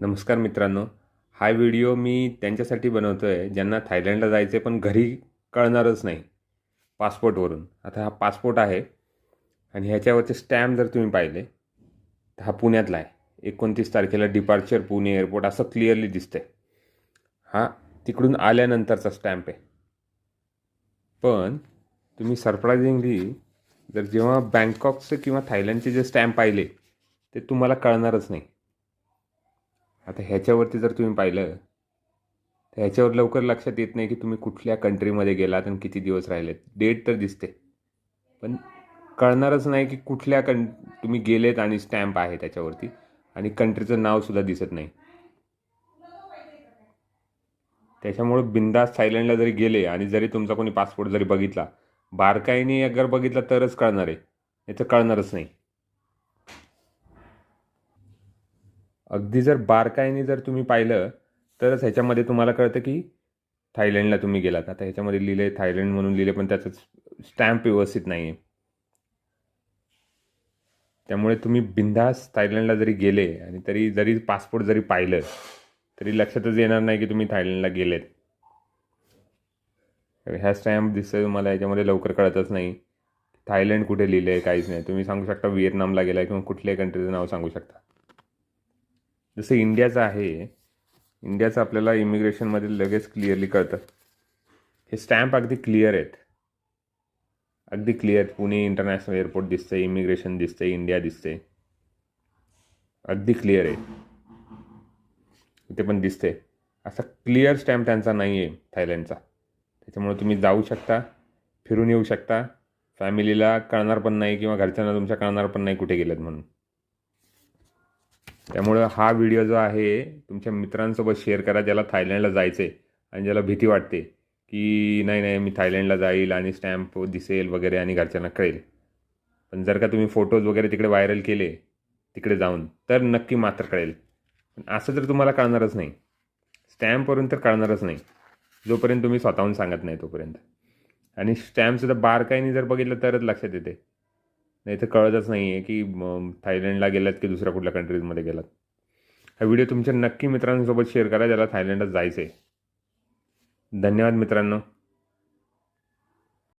नमस्कार मित्रांनो. हा व्हिडिओ मी त्यांच्यासाठी बनवतो आहे ज्यांना थायलंडला जायचं आहे पण घरी कळणारच नाही. पासपोर्टवरून. आता हा पासपोर्ट आहे आणि ह्याच्यावरचे स्टॅम्प जर तुम्ही पाहिले तर हा पुण्यातला आहे. एकोणतीस तारखेला डिपार्चर पुणे एअरपोर्ट असं क्लिअरली दिसतंय. हा तिकडून आल्यानंतरचा स्टॅम्प आहे. पण तुम्ही सरप्रायझिंगली जर जेव्हा बँकॉकचे किंवा थायलंडचे जे स्टॅम्प पाहिले ते तुम्हाला कळणारच नाही. आता ह्याच्यावरती जर तुम्ही पाहिलं तर ह्याच्यावर लवकर लक्षात येत नाही की तुम्ही कुठल्या कंट्रीमध्ये गेलात आणि किती दिवस राहिलेत. डेट तर दिसते. पण कळणारच नाही की कुठल्या कं तुम्ही गेलेत आणि स्टॅम्प आहे त्याच्यावरती आणि कंट्रीचं नावसुद्धा दिसत नाही. त्याच्यामुळं बिंदास थायलंडला जरी गेले आणि जरी तुमचा कोणी पासपोर्ट जरी बघितला बारकाईने अगर बघितला तरच कळणार. आहे याचं कळणारच नाही. अगदी जर बारकाईने जर तुम्ही पाहिलं तरच ह्याच्यामध्ये तुम्हाला कळतं की थायलंडला तुम्ही गेलात. आता ह्याच्यामध्ये लिहिले थायलंड म्हणून लिहिले पण त्याचं स्टॅम्प व्यवस्थित नाही आहे त्यामुळे तुम्ही बिंदास थायलंडला जरी गेले आणि तरी जरी पासपोर्ट जरी पाहिलं तरी लक्षातच येणार नाही की तुम्ही थायलंडला गेलेत. ह्या स्टॅम्प दिसतोय तुम्हाला याच्यामध्ये लवकर कळतच नाही. थायलंड कुठे लिहिलं आहे काहीच नाही. तुम्ही सांगू शकता व्हिएतनामला गेला किंवा कुठल्याही कंट्रीचं नाव सांगू शकता. जसं इंडियाचं आहे इंडियाचं आपल्याला इमिग्रेशनमध्ये लगेच क्लिअरली कळतं. हे स्टॅम्प अगदी क्लिअर आहेत. अगदी क्लिअर पुणे इंटरनॅशनल एअरपोर्ट दिसतंय इमिग्रेशन दिसतंय इंडिया दिसते अगदी क्लिअर आहे. इथे पण दिसते असा क्लिअर स्टॅम्प त्यांचा नाही आहे थायलंडचा. त्याच्यामुळे तुम्ही जाऊ शकता फिरून येऊ शकता. फॅमिलीला कळणार पण नाही किंवा घरच्यांना तुमच्या कळणार पण नाही कुठे गेलेत म्हणून. त्यामुळं हा व्हिडिओ जो आहे तुमच्या मित्रांसोबत शेअर करा ज्याला थायलंडला जायचं आहे आणि ज्याला भीती वाटते की नाही नाही मी थायलंडला जाईल आणि स्टॅम्प दिसेल वगैरे आणि घरच्यांना कळेल. पण जर का तुम्ही फोटोज वगैरे तिकडे व्हायरल केले तिकडे जाऊन तर नक्की मात्र कळेल. पण असं तर तुम्हाला कळणारच नाही. स्टॅम्पवरून तर कळणारच नाही. जोपर्यंत तुम्ही स्वतःहून सांगत नाही तोपर्यंत. आणि स्टॅम्पसुद्धा बारकाईने जर बघितलं तरच लक्षात येते. नाही तर कळतच नाही आहे की थायलंडला गेलात की दुसऱ्या कुठल्या कंट्रीजमध्ये गेलात? हा व्हिडिओ तुमच्या नक्की मित्रांसोबत शेअर करा ज्याला थायलंडला जायचं आहे धन्यवाद मित्रांनो.